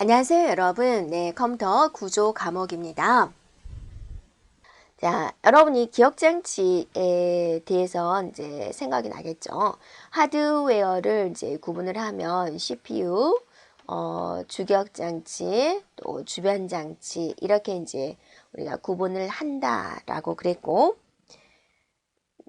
안녕하세요, 여러분. 네, 컴퓨터 구조 과목입니다. 자, 여러분이 기억장치에 대해서 이제 생각이 나겠죠. 하드웨어를 이제 구분을 하면 CPU, 어, 주격장치, 또 주변장치, 이렇게 이제 우리가 구분을 한다라고 그랬고,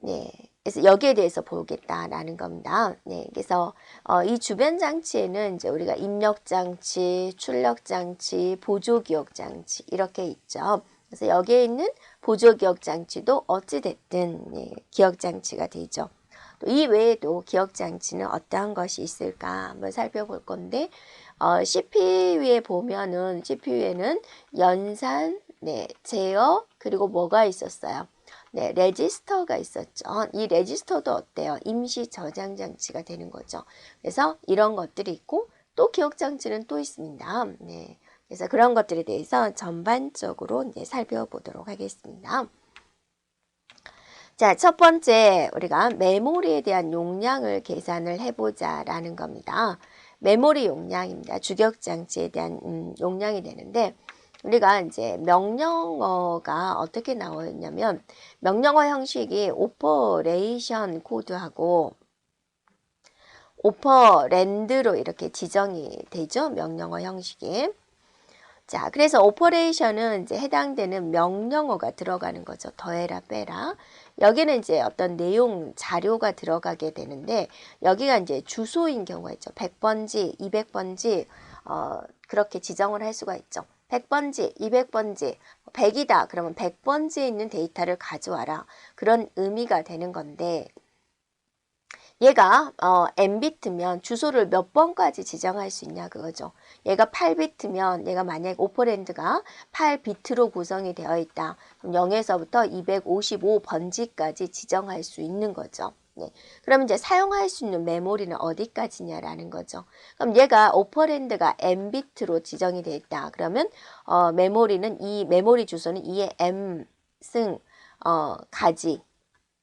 네. 그래서 여기에 대해서 보겠다라는 겁니다. 네, 그래서 어, 이 주변 장치에는 이제 우리가 입력 장치, 출력 장치, 보조 기억 장치 이렇게 있죠. 그래서 여기에 있는 보조 기억 장치도 어찌 됐든 네, 기억 장치가 되죠. 또 이 외에도 기억 장치는 어떠한 것이 있을까 한번 살펴볼 건데 어, CPU에 보면은 CPU에는 연산, 네, 제어 그리고 뭐가 있었어요? 네, 레지스터가 있었죠. 이 레지스터도 어때요? 임시 저장 장치가 되는 거죠. 그래서 이런 것들이 있고 또 기억 장치는 또 있습니다. 네. 그래서 그런 것들에 대해서 전반적으로 이제 살펴보도록 하겠습니다. 자, 첫 번째 우리가 메모리에 대한 용량을 계산을 해보자 라는 겁니다. 메모리 용량입니다. 주격 장치에 대한 음, 용량이 되는데 우리가 이제 명령어가 어떻게 나오냐면 명령어 형식이 오퍼레이션 코드하고 오퍼랜드로 이렇게 지정이 되죠. 명령어 형식이. 자, 그래서 오퍼레이션은 이제 해당되는 명령어가 들어가는 거죠. 더해라, 빼라. 여기는 이제 어떤 내용 자료가 들어가게 되는데 여기가 이제 주소인 경우가 있죠. 100번지, 200번지 어, 그렇게 지정을 할 수가 있죠. 100번지, 200번지, 100이다. 그러면 100번지에 있는 데이터를 가져와라. 그런 의미가 되는 건데 얘가 어, n비트면 주소를 몇 번까지 지정할 수 있냐 그거죠. 얘가 8비트면 얘가 만약 오퍼랜드가 8비트로 구성이 되어 있다. 그럼 0에서부터 255번지까지 지정할 수 있는 거죠. 네. 그럼 이제 사용할 수 있는 메모리는 어디까지냐라는 거죠. 그럼 얘가 오퍼랜드가 n비트로 지정이 되어 있다. 그러면 어, 메모리는 이 메모리 주소는 2의 m 승 어, 가지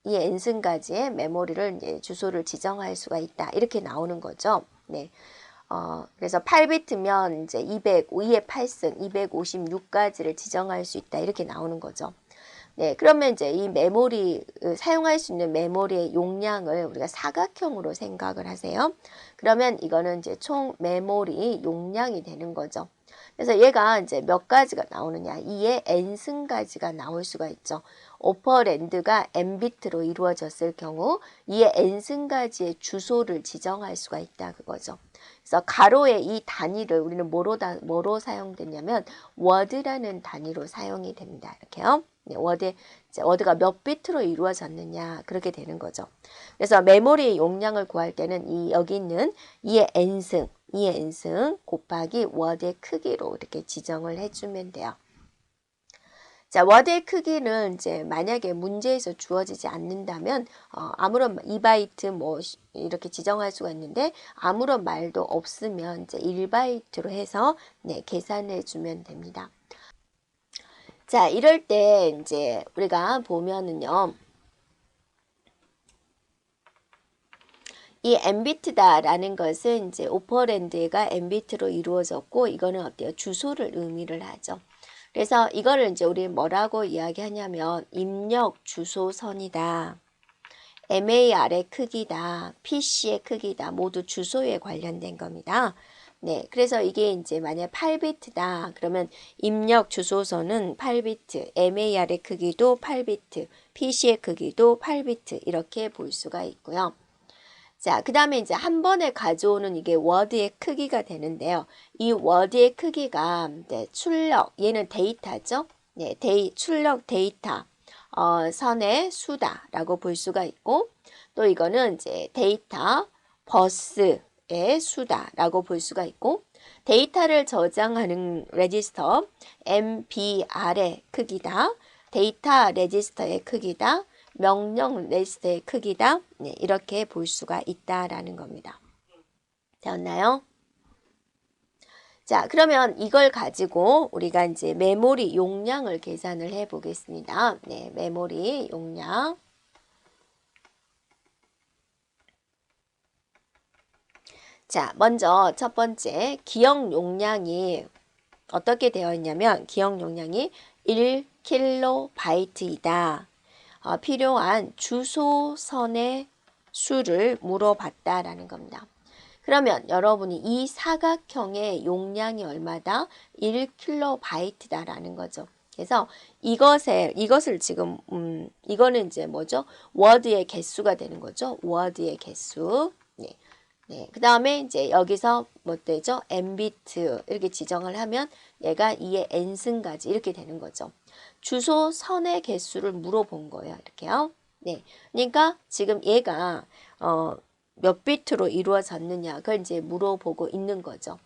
이 n승까지의 메모리를 이제 주소를 지정할 수가 있다. 이렇게 나오는 거죠. 네. 어, 그래서 8비트면 이제 200, 2의 8승, 256가지를 지정할 수 있다. 이렇게 나오는 거죠. 네, 그러면 이제 이 메모리, 사용할 수 있는 메모리의 용량을 우리가 사각형으로 생각을 하세요. 그러면 이거는 이제 총 메모리 용량이 되는 거죠. 그래서 얘가 이제 몇 가지가 나오느냐. 2의 n승가지가 나올 수가 있죠. 오퍼랜드가 n비트로 이루어졌을 경우 2의 n승가지의 주소를 지정할 수가 있다 그거죠. 그래서 가로의 이 단위를 우리는 뭐로, 다, 뭐로 사용되냐면 워드라는 단위로 사용이 됩니다. 이렇게요. 네, 워드, 워드가 몇 비트로 이루어졌느냐 그렇게 되는 거죠. 그래서 메모리 용량을 구할 때는 이 여기 있는 2의 n승, 2의 n승 곱하기 워드의 크기로 이렇게 지정을 해주면 돼요. 자, 워드의 크기는 이제 만약에 문제에서 주어지지 않는다면 어, 아무런 2바이트 뭐 이렇게 지정할 수가 있는데 아무런 말도 없으면 이제 1바이트로 해서 네, 계산해 주면 됩니다. 자, 이럴 때 이제 우리가 보면은요. 이 n비트다라는 것은 이제 오퍼랜드가 n비트로 이루어졌고 이거는 어때요? 주소를 의미를 하죠. 그래서 이거를 이제 우리 뭐라고 이야기하냐면 입력 주소선이다. MAR의 크기다. PC의 크기다. 모두 주소에 관련된 겁니다. 네, 그래서 이게 이제 만약 8비트다. 그러면 입력 주소서는 8비트, MAR의 크기도 8비트, PC의 크기도 8비트 이렇게 볼 수가 있고요. 자, 그 다음에 이제 한 번에 가져오는 이게 워드의 크기가 되는데요. 이 워드의 크기가 네, 출력, 얘는 데이터죠. 네, 데이, 출력 데이터, 어, 선의 수다라고 볼 수가 있고, 또 이거는 이제 데이터, 버스, 의 수다라고 볼 수가 있고 데이터를 저장하는 레지스터 MBR의 크기다. 데이터 레지스터의 크기다. 명령 레지스터의 크기다. 네, 이렇게 볼 수가 있다라는 겁니다. 되었나요? 자, 그러면 이걸 가지고 우리가 이제 메모리 용량을 계산을 해 보겠습니다. 네, 메모리 용량. 자, 먼저 첫 번째 기억 용량이 어떻게 되어 있냐면 기억 용량이 1킬로바이트이다. 어, 필요한 주소선의 수를 물어봤다라는 겁니다. 그러면 여러분이 이 사각형의 용량이 얼마다? 1킬로바이트다라는 거죠. 그래서 이것에 이것을 지금 음 이거는 이제 뭐죠? 워드의 개수가 되는 거죠. 워드의 개수. 네. 네. 그 다음에 이제 여기서 뭐 되죠? n비트 이렇게 지정을 하면 얘가 2의 n승까지 이렇게 되는 거죠. 주소 선의 개수를 물어본 거예요. 이렇게요. 네. 그러니까 지금 얘가 어, 몇 비트로 이루어졌느냐 그걸 이제 물어보고 있는 거죠.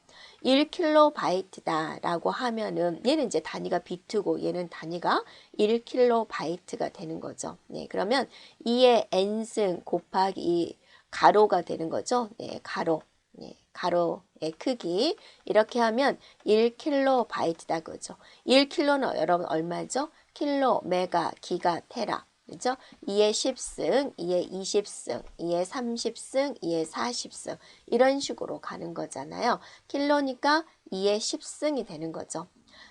1킬로바이트다 라고 하면은 얘는 이제 단위가 비트고 얘는 단위가 1킬로바이트가 되는 거죠. 네, 그러면 2의 n승 곱하기 가로가 되는 거죠. 네, 가로. 네, 가로의 크기 이렇게 하면 1킬로바이트다 그죠. 1킬로는 여러분 얼마죠? 킬로, 메가, 기가, 테라. 그죠? 2의 10승, 2의 20승, 2의 30승, 2의 40승 이런 식으로 가는 거잖아요. 킬로니까 2의 10승이 되는 거죠.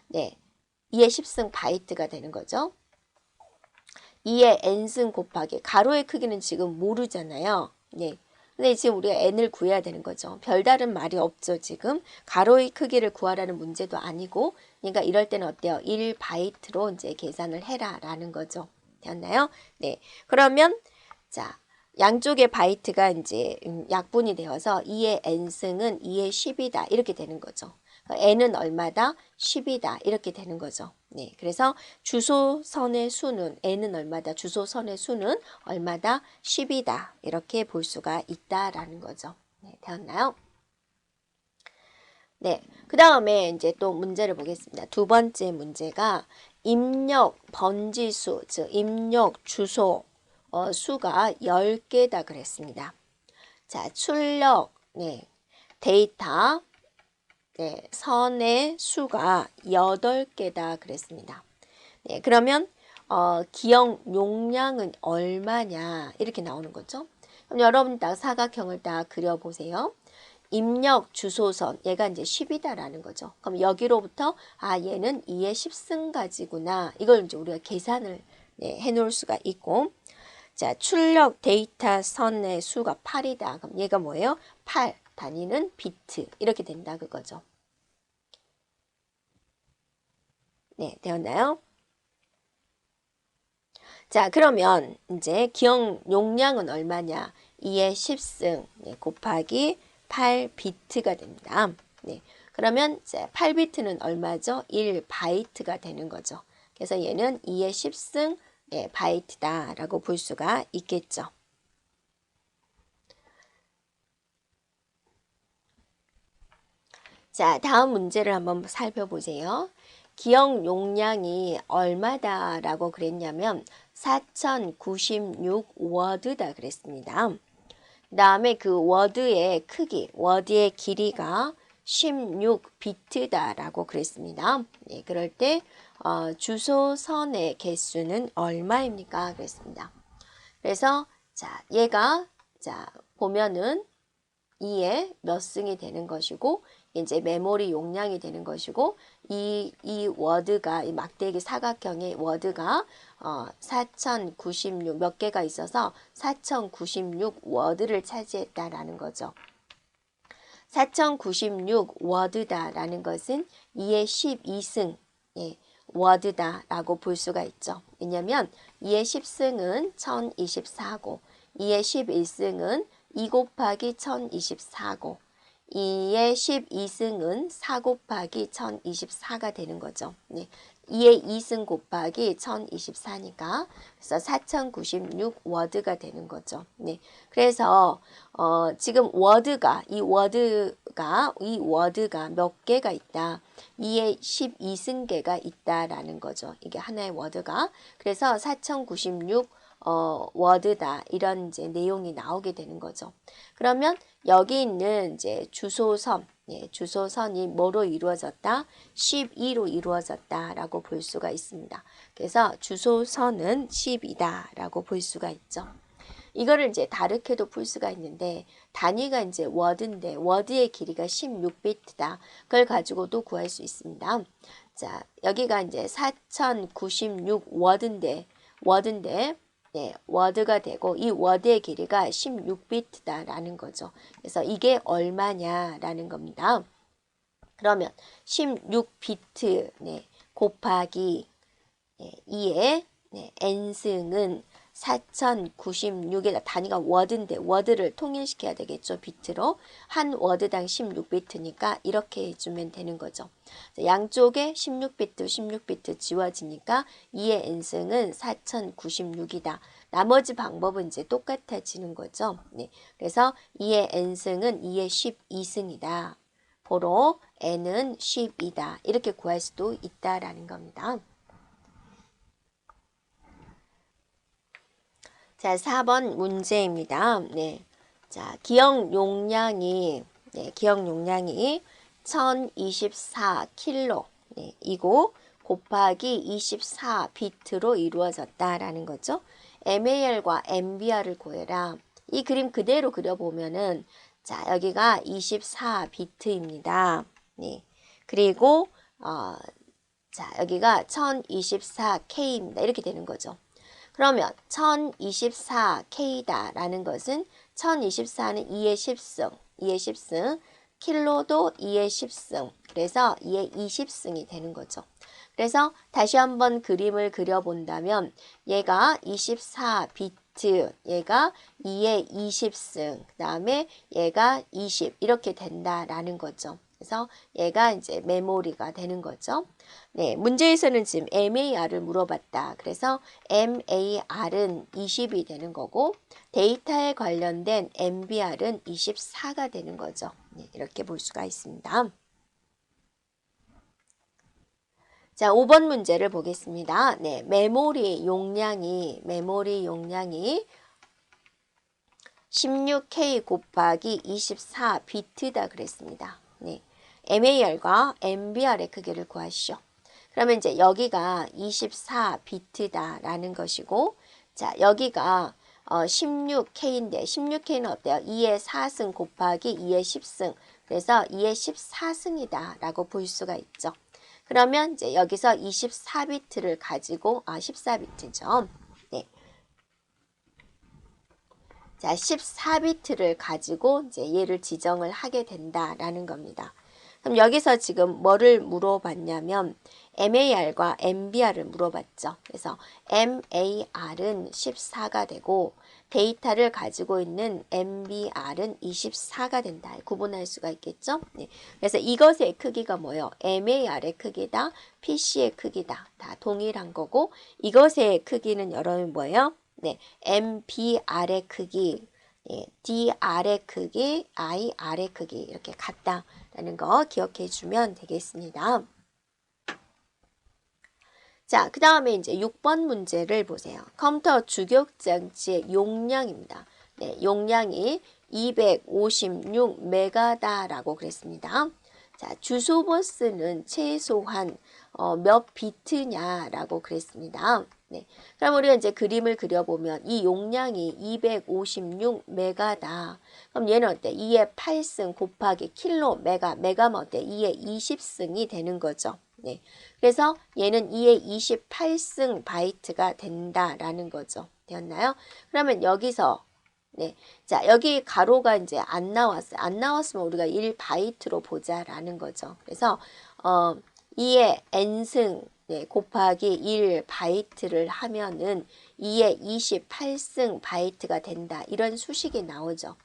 네, 2의 10승 바이트가 되는 거죠. 2의 n승 곱하기 가로의 크기는 지금 모르잖아요. 네. 근데 지금 우리가 n을 구해야 되는 거죠. 별다른 말이 없죠, 지금. 가로의 크기를 구하라는 문제도 아니고, 그러니까 이럴 때는 어때요? 1바이트로 이제 계산을 해라 라는 거죠. 되었나요? 네. 그러면 자, 양쪽의 바이트가 이제 음, 약분이 되어서 2의 n승은 2의 10이다. 이렇게 되는 거죠. n은 얼마다? 10이다. 이렇게 되는 거죠. 네. 그래서 주소선의 수는 n은 얼마다? 주소선의 수는 얼마다? 10이다. 이렇게 볼 수가 있다라는 거죠. 네. 되었나요? 네. 그 다음에 이제 또 문제를 보겠습니다. 두 번째 문제가 입력 번지수, 즉 입력 주소 어, 수가 10개다 그랬습니다. 자, 출력 네. 데이터 네, 선의 수가 8개다 그랬습니다. 네, 그러면 어, 기억 용량은 얼마냐 이렇게 나오는 거죠. 그럼 여러분 딱 사각형을 딱 그려보세요. 입력 주소선 얘가 이제 10이다라는 거죠. 그럼 여기로부터 아 얘는 2의 10승가지구나. 이걸 이제 우리가 계산을 네, 해 놓을 수가 있고 자 출력 데이터 선의 수가 8이다. 그럼 얘가 뭐예요? 8 단위는 비트 이렇게 된다 그거죠. 네 되었나요? 자 그러면 이제 기억 용량은 얼마냐? 2의 10승 네, 곱하기 8비트가 됩니다. 네. 그러면 이제 8비트는 얼마죠? 1바이트가 되는 거죠. 그래서 얘는 2의 10승 네, 바이트다 라고 볼 수가 있겠죠. 자, 다음 문제를 한번 살펴보세요. 기억 용량이 얼마다라고 그랬냐면 4096 워드다 그랬습니다. 그 다음에 그 워드의 크기, 워드의 길이가 16비트다라고 그랬습니다. 네, 그럴 때 어, 주소선의 개수는 얼마입니까? 그랬습니다. 그래서 자 얘가 자 보면은 2에 몇 승이 되는 것이고 이제 메모리 용량이 되는 것이고 이, 이 워드가 이 막대기 사각형의 워드가 어, 4096 몇 개가 있어서 4096 워드를 차지했다라는 거죠. 4096 워드다라는 것은 2의 12승 예, 워드다라고 볼 수가 있죠. 왜냐하면 2의 10승은 1024고 2의 11승은 2 곱하기 1024고 2의 12승은 4 곱하기 1024가 되는 거죠. 네. 2의 2승 곱하기 1024니까 그래서 4096 워드가 되는 거죠. 네. 그래서 어, 지금 워드가 이 워드가 이 워드가 몇 개가 있다. 2의 12승계가 있다라는 거죠. 이게 하나의 워드가 그래서 4096 어, 워드다 이런 이제 내용이 나오게 되는 거죠. 그러면 여기 있는 이제 주소선, 예, 주소선이 뭐로 이루어졌다? 12로 이루어졌다라고 볼 수가 있습니다. 그래서 주소선은 10이다라고 볼 수가 있죠. 이거를 이제 다르게도 풀 수가 있는데 단위가 이제 워드인데 워드의 길이가 16비트다. 그걸 가지고도 구할 수 있습니다. 자, 여기가 이제 4096 워드인데 워드인데 네, 워드가 되고 이 워드의 길이가 16비트다라는 거죠. 그래서 이게 얼마냐라는 겁니다. 그러면 16비트 네, 곱하기 네, 2의 네, n승은 4096에 단위가 워드인데 워드를 통일시켜야 되겠죠. 비트로. 한 워드당 16비트니까 이렇게 해주면 되는 거죠. 양쪽에 16비트, 16비트 지워지니까 2의 n승은 4096이다. 나머지 방법은 이제 똑같아지는 거죠. 네. 그래서 2의 n승은 2의 12승이다. 보로 n은 10이다. 이렇게 구할 수도 있다라는 겁니다. 자, 4번 문제입니다. 네. 자, 기억 용량이 네, 기억 용량이 1024킬로 네, 이고 곱하기 24 비트로 이루어졌다라는 거죠. MAR과 MBR을 구해라. 이 그림 그대로 그려보면은 자, 여기가 24 비트입니다. 네. 그리고 어, 자, 여기가 1024K입니다. 이렇게 되는 거죠. 그러면 1024K다 라는 것은 1024는 2의 10승, 2의 10승, 킬로도 2의 10승, 그래서 2의 20승이 되는 거죠. 그래서 다시 한번 그림을 그려본다면 얘가 24비트, 얘가 2의 20승, 그 다음에 얘가 20 이렇게 된다라는 거죠. 그래서 얘가 이제 메모리가 되는 거죠. 네, 문제에서는 지금 MAR을 물어봤다. 그래서 MAR은 20이 되는 거고 데이터에 관련된 MBR은 24가 되는 거죠. 네, 이렇게 볼 수가 있습니다. 자, 5번 문제를 보겠습니다. 네, 메모리 용량이 메모리 용량이 16K 곱하기 24비트다 그랬습니다. 네. MAR과 MBR의 크기를 구하시오. 그러면 이제 여기가 24비트다 라는 것이고 자 여기가 어, 16K인데 16K는 어때요? 2의 4승 곱하기 2의 10승 그래서 2의 14승이다 라고 볼 수가 있죠. 그러면 이제 여기서 24비트를 가지고 아 14비트죠. 네. 자 14비트를 가지고 이제 얘를 지정을 하게 된다라는 겁니다. 그럼 여기서 지금 뭐를 물어봤냐면 MAR과 MBR을 물어봤죠. 그래서 MAR은 14가 되고 데이터를 가지고 있는 MBR은 24가 된다. 구분할 수가 있겠죠. 네. 그래서 이것의 크기가 뭐예요? MAR의 크기다, PC의 크기다. 다 동일한 거고 이것의 크기는 여러분 뭐예요? 네, MBR의 크기, 예, DR의 크기, IR의 크기 이렇게 같다라는 거 기억해 주면 되겠습니다. 자, 그 다음에 이제 6번 문제를 보세요. 컴퓨터 주격장치의 용량입니다. 네, 용량이 256 메가다라고 그랬습니다. 자, 주소 버스는 최소한 어, 몇 비트냐라고 그랬습니다. 네. 그럼 우리가 이제 그림을 그려보면 이 용량이 256메가다. 그럼 얘는 어때? 2의 8승 곱하기 킬로 메가, 메가면 어때? 2의 20승이 되는 거죠. 네. 그래서 얘는 2의 28승 바이트가 된다라는 거죠. 되었나요? 그러면 여기서 네. 자, 여기 가로가 이제 안 나왔어요. 안 나왔으면 우리가 1바이트로 보자라는 거죠. 그래서 어 2의 n승 네, 곱하기 1 바이트를 하면은 2의 28승 바이트가 된다. 이런 수식이 나오죠.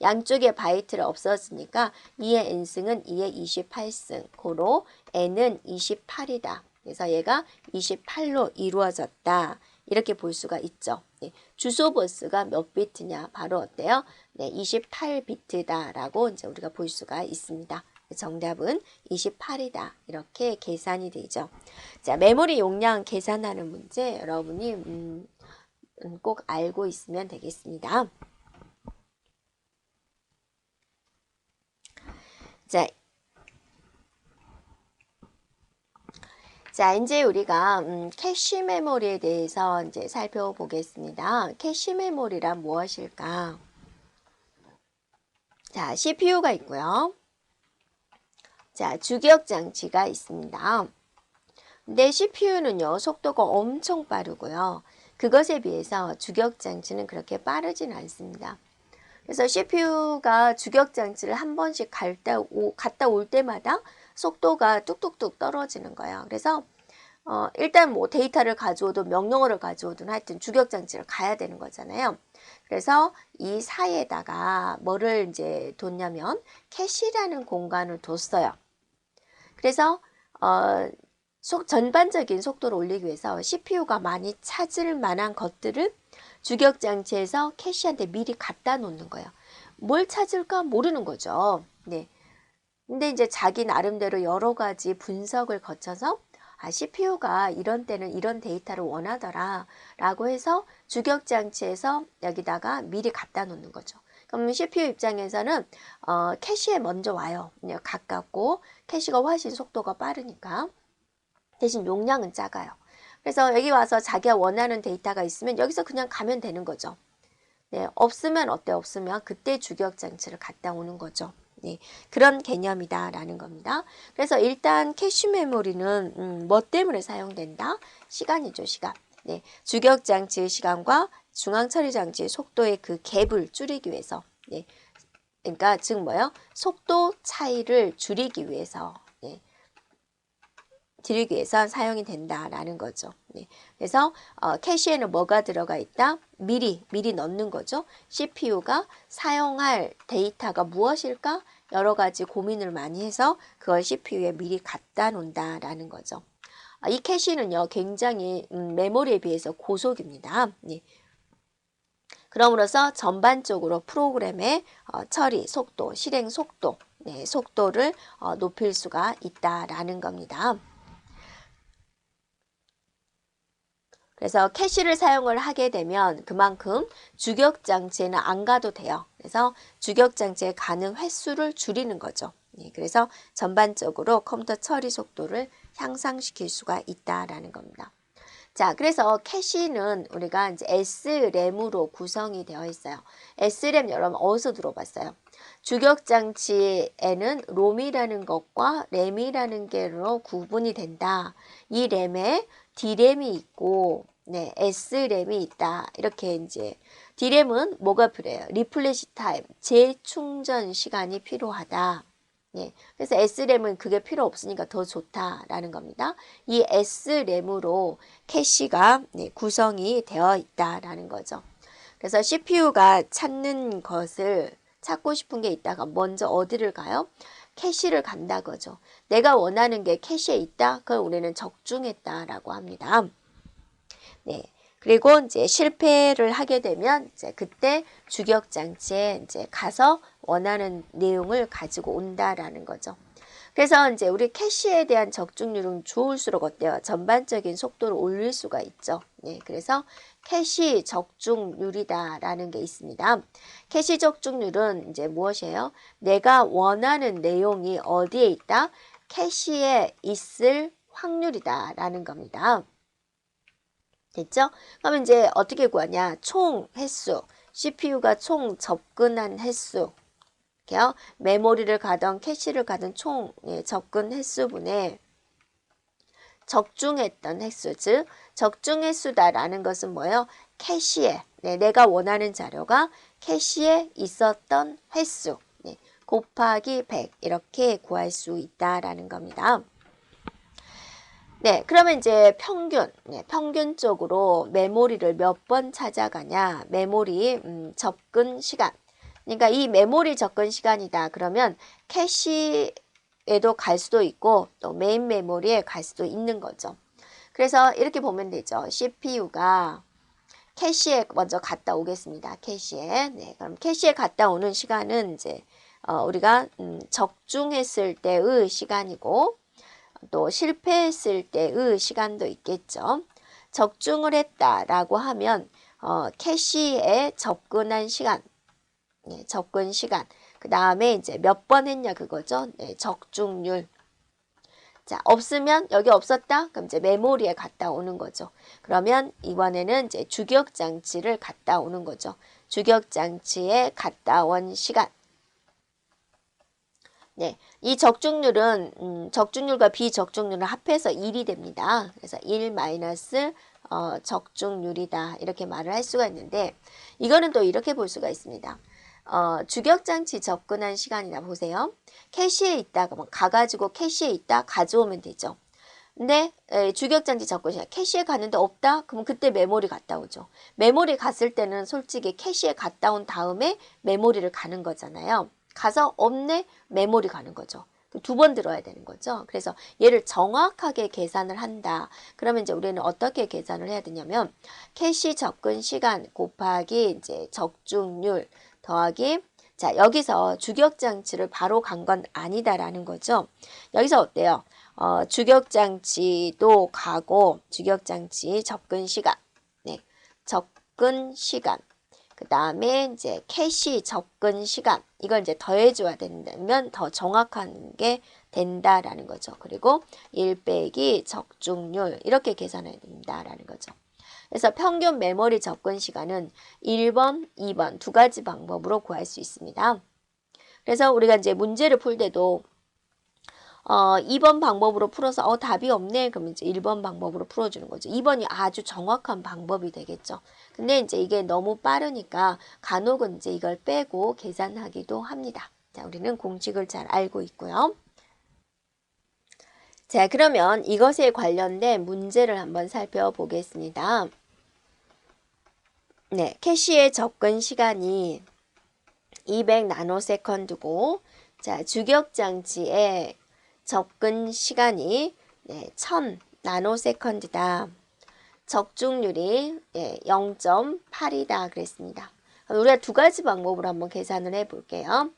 양쪽에 바이트를 없었으니까 2의 n승은 2의 28승. 고로 n은 28이다. 그래서 얘가 28로 이루어졌다. 이렇게 볼 수가 있죠. 네, 주소 버스가 몇 비트냐? 바로 어때요? 네, 28비트다라고 이제 우리가 볼 수가 있습니다. 정답은 28이다. 이렇게 계산이 되죠. 자, 메모리 용량 계산하는 문제 여러분이 음, 음, 꼭 알고 있으면 되겠습니다. 자, 자, 이제 우리가 음, 캐시 메모리에 대해서 이제 살펴보겠습니다. 캐시 메모리란 무엇일까? 자, CPU가 있고요. 자, 주기억 장치가 있습니다. 근데 CPU는요, 속도가 엄청 빠르고요. 그것에 비해서 주기억 장치는 그렇게 빠르진 않습니다. 그래서 CPU가 주기억 장치를 한 번씩 갔다, 오, 갔다 올 때마다 속도가 뚝뚝뚝 떨어지는 거예요. 그래서 어, 일단 뭐 데이터를 가져오든 명령어를 가져오든 하여튼 주격 장치를 가야 되는 거잖아요. 그래서 이 사이에다가 뭐를 이제 뒀냐면 캐시라는 공간을 뒀어요. 그래서 어, 속, 전반적인 속도를 올리기 위해서 CPU가 많이 찾을 만한 것들을 주격 장치에서 캐시한테 미리 갖다 놓는 거예요. 뭘 찾을까 모르는 거죠. 네. 근데 이제 자기 나름대로 여러 가지 분석을 거쳐서 아, CPU가 이런 때는 이런 데이터를 원하더라 라고 해서 주격 장치에서 여기다가 미리 갖다 놓는 거죠. 그럼 CPU 입장에서는 어, 캐시에 먼저 와요. 가깝고 캐시가 훨씬 속도가 빠르니까 대신 용량은 작아요. 그래서 여기 와서 자기가 원하는 데이터가 있으면 여기서 그냥 가면 되는 거죠. 네, 없으면 어때? 없으면 그때 주격 장치를 갖다 오는 거죠. 네, 그런 개념이다라는 겁니다. 그래서 일단 캐시 메모리는 음, 뭐 때문에 사용된다? 시간이죠, 시간. 네, 주격 장치의 시간과 중앙 처리 장치의 속도의 그 갭을 줄이기 위해서. 네, 그러니까 즉 뭐요? 속도 차이를 줄이기 위해서. 네, 줄이기 위해서 사용이 된다라는 거죠. 네. 그래서 어, 캐시에는 뭐가 들어가 있다? 미리 미리 넣는 거죠. CPU가 사용할 데이터가 무엇일까? 여러 가지 고민을 많이 해서 그걸 CPU에 미리 갖다 놓는다라는 거죠. 아, 이 캐시는요 굉장히 음, 메모리에 비해서 고속입니다. 네. 그럼으로써 전반적으로 프로그램의 어, 처리 속도, 실행 속도, 네, 속도를 어, 높일 수가 있다라는 겁니다. 그래서 캐시를 사용을 하게 되면 그만큼 주격 장치에는 안 가도 돼요. 그래서 주격 장치에 가는 횟수를 줄이는 거죠. 예, 그래서 전반적으로 컴퓨터 처리 속도를 향상시킬 수가 있다라는 겁니다. 자, 그래서 캐시는 우리가 이제 SRAM으로 구성이 되어 있어요. SRAM 여러분 어디서 들어봤어요? 주격 장치에는 롬이라는 것과 램이라는 게로 구분이 된다. 이 램에 D램이 있고 네, S램이 있다. 이렇게 이제 D램은 뭐가 필요해요? 리플래시 타임, 재충전 시간이 필요하다. 네, 그래서 S램은 그게 필요 없으니까 더 좋다라는 겁니다. 이 S램으로 캐시가 네, 구성이 되어 있다라는 거죠. 그래서 CPU가 찾는 것을 찾고 싶은 게 있다가 먼저 어디를 가요? 캐시를 간다 거죠. 내가 원하는 게 캐시에 있다. 그걸 우리는 적중했다라고 합니다. 네. 그리고 이제 실패를 하게 되면 이제 그때 주격 장치에 이제 가서 원하는 내용을 가지고 온다라는 거죠. 그래서 이제 우리 캐시에 대한 적중률은 좋을수록 어때요? 전반적인 속도를 올릴 수가 있죠. 네, 그래서 캐시 적중률이다라는 게 있습니다. 캐시 적중률은 이제 무엇이에요? 내가 원하는 내용이 어디에 있다? 캐시에 있을 확률이다라는 겁니다. 됐죠? 그럼 이제 어떻게 구하냐? 총 횟수, CPU가 총 접근한 횟수, 이렇게요. 메모리를 가던 캐시를 가던 총 예, 접근 횟수분의 적중했던 횟수, 즉 적중 횟수다라는 것은 뭐예요? 캐시에 네, 내가 원하는 자료가 캐시에 있었던 횟수 네, 곱하기 100 이렇게 구할 수 있다라는 겁니다. 네, 그러면 이제 평균, 네, 평균적으로 메모리를 몇 번 찾아가냐, 메모리 음, 접근 시간. 그러니까 이 메모리 접근 시간이다. 그러면 캐시에도 갈 수도 있고 또 메인 메모리에 갈 수도 있는 거죠. 그래서 이렇게 보면 되죠. CPU가 캐시에 먼저 갔다 오겠습니다. 캐시에. 네, 그럼 캐시에 갔다 오는 시간은 이제 어, 우리가 음, 적중했을 때의 시간이고 또 실패했을 때의 시간도 있겠죠. 적중을 했다라고 하면 어, 캐시에 접근한 시간, 네, 접근 시간. 그 다음에 이제 몇 번 했냐 그거죠. 네, 적중률. 자, 없으면 여기 없었다? 그럼 이제 메모리에 갔다 오는 거죠. 그러면 이번에는 이제 주격 장치를 갔다 오는 거죠. 주격 장치에 갔다 온 시간. 네, 이 적중률은 음, 적중률과 비적중률을 합해서 1이 됩니다. 그래서 1 마이너스 어, 적중률이다 이렇게 말을 할 수가 있는데 이거는 또 이렇게 볼 수가 있습니다. 어, 주격장치 접근한 시간이나 보세요. 캐시에 있다 그러면 가가지고 캐시에 있다 가져오면 되죠. 근데 에, 주격장치 접근 시간 캐시에 갔는데 없다? 그럼 그때 메모리 갔다 오죠. 메모리 갔을 때는 솔직히 캐시에 갔다 온 다음에 메모리를 가는 거잖아요. 가서 없네 메모리 가는 거죠. 두번 들어야 되는 거죠. 그래서 얘를 정확하게 계산을 한다. 그러면 이제 우리는 어떻게 계산을 해야 되냐면 캐시 접근 시간 곱하기 이제 적중률 더하기 자 여기서 주격 장치를 바로 간 건 아니다라는 거죠. 여기서 어때요? 어, 주격 장치도 가고 주격 장치 접근 시간 네 접근 시간 그 다음에 이제 캐시 접근 시간 이걸 이제 더해줘야 된다면 더 정확한 게 된다라는 거죠. 그리고 1 빼기 적중률 이렇게 계산해야 된다라는 거죠. 그래서 평균 메모리 접근 시간은 1번, 2번 두 가지 방법으로 구할 수 있습니다. 그래서 우리가 이제 문제를 풀 때도 어, 2번 방법으로 풀어서 어, 답이 없네. 그러면 이제 1번 방법으로 풀어주는 거죠. 2번이 아주 정확한 방법이 되겠죠. 근데 이제 이게 너무 빠르니까 간혹은 이제 이걸 빼고 계산하기도 합니다. 자, 우리는 공식을 잘 알고 있고요. 자, 그러면 이것에 관련된 문제를 한번 살펴보겠습니다. 네, 캐시의 접근 시간이 200 나노세컨드고, 자, 주격 장치의 접근 시간이 네, 1000 나노세컨드다. 적중률이 예, 0.8이다 그랬습니다. 우리가 두 가지 방법으로 한번 계산을 해 볼게요.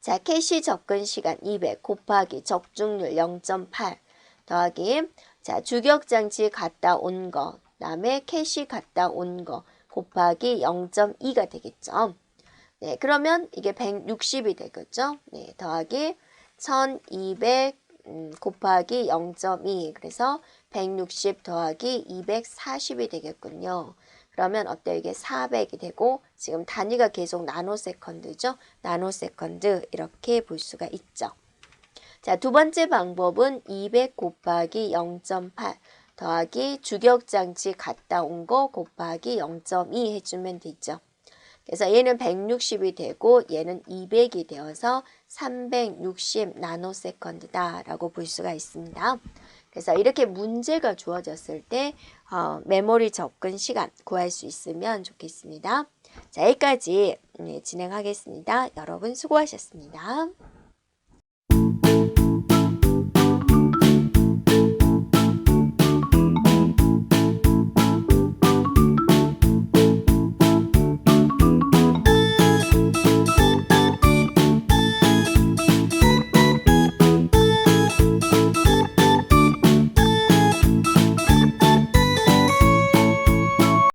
자, 캐시 접근 시간 200 곱하기 적중률 0.8 더하기 자, 주격 장치 갔다 온 거, 그다음에 캐시 갔다 온 거 곱하기 0.2가 되겠죠. 네, 그러면 이게 160이 되겠죠. 네, 더하기 1200 음, 곱하기 0.2 그래서 160 더하기 240이 되겠군요. 그러면 어때요? 이게 400이 되고 지금 단위가 계속 나노세컨드죠. 나노세컨드 이렇게 볼 수가 있죠. 자, 두 번째 방법은 200 곱하기 0.8 더하기 주격장치 갔다 온 거 곱하기 0.2 해주면 되죠. 그래서 얘는 160이 되고 얘는 200이 되어서 360 나노세컨드다 라고 볼 수가 있습니다. 그래서 이렇게 문제가 주어졌을 때 어, 메모리 접근 시간 구할 수 있으면 좋겠습니다. 자 여기까지 네, 진행하겠습니다. 여러분 수고하셨습니다.